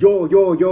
โยโยโย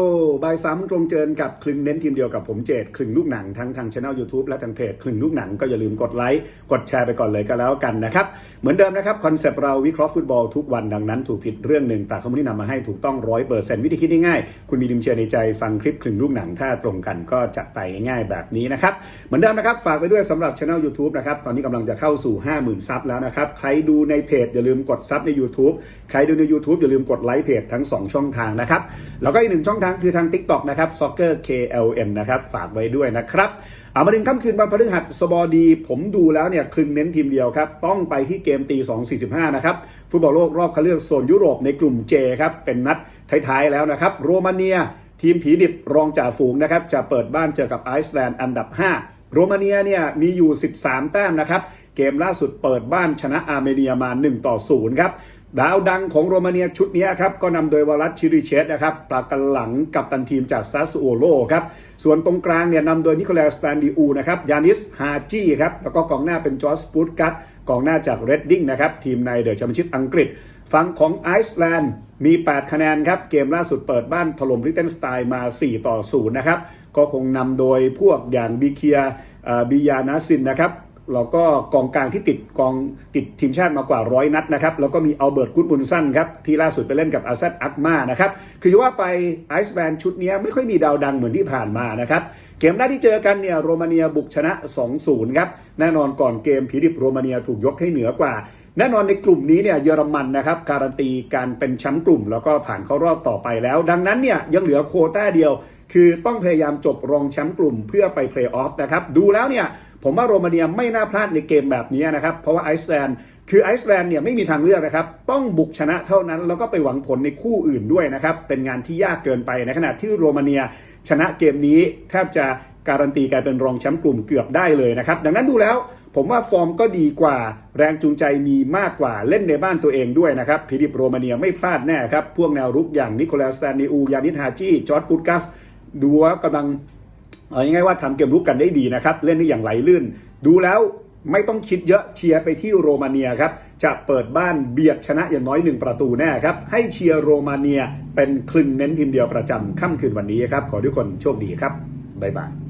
บายซ้ำตรงเจนกับคลึงเน้นทีมเดียวกับผมเจดคลึงลูกหนังทั้งทางช anel YouTube และทางเพจคลึงลูกหนังก็อย่าลืมกดไลค์กดแชร์ไปก่อนเลยก็แล้วกันนะครับ เหมือนเดิมนะครับ คอนเซปต์เราวิเคราะห์ฟุตบอลทุกวันดังนั้นถูกผิดเรื่องหนึ่งแต่เขาไม่ได้นำมาให้ถูกต้องร้อยเปอร์เซ็นต์วิธีคิดง่ายๆคุณมีดิมเชียร์ในใจฟังคลิปคลึงลูกหนังถ้าตรงกันก็จะไปง่ายๆแบบนี้นะครับเหมือนเดิมนะครับฝากไปด้วยสำหรับช anel YouTube นะครับตอนนี้กำลังจะเข้าสู่ 50,000ซับแล้วนะครับใครดูในเพจอย่าลืมกดซับใน YouTube ใครดูใน YouTube อย่าลืมกดไลค์เพจทั้ง 2 ช่องทางนะครับแล้วก็อีกหนึ่งช่องทางคือทาง TikTok นะครับ Soccer KLM นะครับฝากไว้ด้วยนะครับเอามาถึงค่ำคืนวันพฤหัสบดี ผมดูแล้วเนี่ยคึงเน้นทีมเดียวครับ ต้องไปที่เกมตี 2.45 นะครับ ฟุตบอลโลกรอบคัดเลือกโซนยุโรปในกลุ่ม J ครับเป็นนัดท้ายๆแล้วนะครับ โรมาเนีย ทีมผีดิบรองจ่าฝูงนะครับจะเปิดบ้านเจอกับไอซ์แลนด์อันดับ 5โรมาเนียเนี่ยมีอยู่ 13 แต้มนะครับ เกมล่าสุดเปิดบ้านชนะอาร์เมเนียมา 1 ต่อ 0 ครับ ดาวดังของโรมาเนียชุดนี้ครับก็นำโดยวารัตชิริเชตนะครับปลากันหลังกับตันทีมจากซาสโอโลครับส่วนตรงกลางเนี่ยนำโดยนิโคลัสสแตนดิอูนะครับยานิสฮาจี้ครับแล้วก็กองหน้าเป็นจอร์จปูตกัตกองหน้าจากเรดดิ้งนะครับทีมในเดอะแชมเปี้ยนชิพอังกฤษฝั่งของไอซ์แลนด์มี 8 คะแนนครับ เกมล่าสุดเปิดบ้านถล่มลิเทนสไตน์มา 4 ต่อ 0 นะครับ ก็คงนำโดยพวกอย่างบีเคียบิยานาซินนะครับ แล้วก็กองกลางที่ติดกองติดทีมชาติมากว่าร้อยนัดนะครับ แล้วก็มีอัลเบิร์ตกุดมุนสันครับ ที่ล่าสุดไปเล่นกับอาซัดอักมานะครับ คือว่าไปไอซ์แลนด์ชุดนี้ไม่ค่อยมีดาวดังเหมือนที่ผ่านมานะครับ เกมแรกที่เจอกันเนี่ยโรมาเนียบุกชนะ 2-0 ครับ แน่นอนก่อนเกมผีดิบโรมาเนียถูกยกให้เหนือกว่า แน่นอนในกลุ่มนี้เนี่ยเยอรมันนะครับการันตีการเป็นแชมป์กลุ่ม แล้วก็ผ่านเข้ารอบต่อไปแล้ว ดังนั้นเนี่ยยังเหลือโคต้าเดียว คือต้องพยายามจบรองแชมป์กลุ่มเพื่อไปเพลย์ออฟนะครับดูแล้วเนี่ยผมว่าโรมาเนียไม่น่าพลาดในเกมแบบนี้นะครับ เพราะว่าไอซ์แลนด์คือไอซ์แลนด์เนี่ยไม่มีทางเลือกนะครับ ต้องบุกชนะเท่านั้น แล้วก็ไปหวังผลในคู่อื่นด้วยนะครับ เป็นงานที่ยากเกินไปในขณะที่โรมาเนียชนะเกมนี้แทบจะการันตีการเป็นรองแชมป์กลุ่มเกือบได้เลยนะครับ ดังนั้นดูแล้วผมว่าฟอร์มก็ดีกว่าแรงจูงใจมีมากกว่าเล่นในบ้านตัวเองด้วยนะครับพิดิบโรมาเนียไม่พลาดแน่ครับ พวกแนวรุกอย่างนิโคลัสแตนนิอูยานิสฮาจีจอร์ดปุตกัส ดูว่ากำลังเอาง่ายๆว่าทำเกมรุกกันได้ดีนะครับ เล่นได้อย่างไหลลื่น ดูแล้วไม่ต้องคิดเยอะเชียร์ไปที่โรมาเนียครับ จะเปิดบ้านเบียดชนะอย่างน้อยหนึ่งประตูแน่ครับ ให้เชียร์โรมาเนียเป็นคลึงเน้นทีมเดียวประจำค่ำคืนวันนี้ครับ ขอทุกคนโชคดีครับ บ๊ายบาย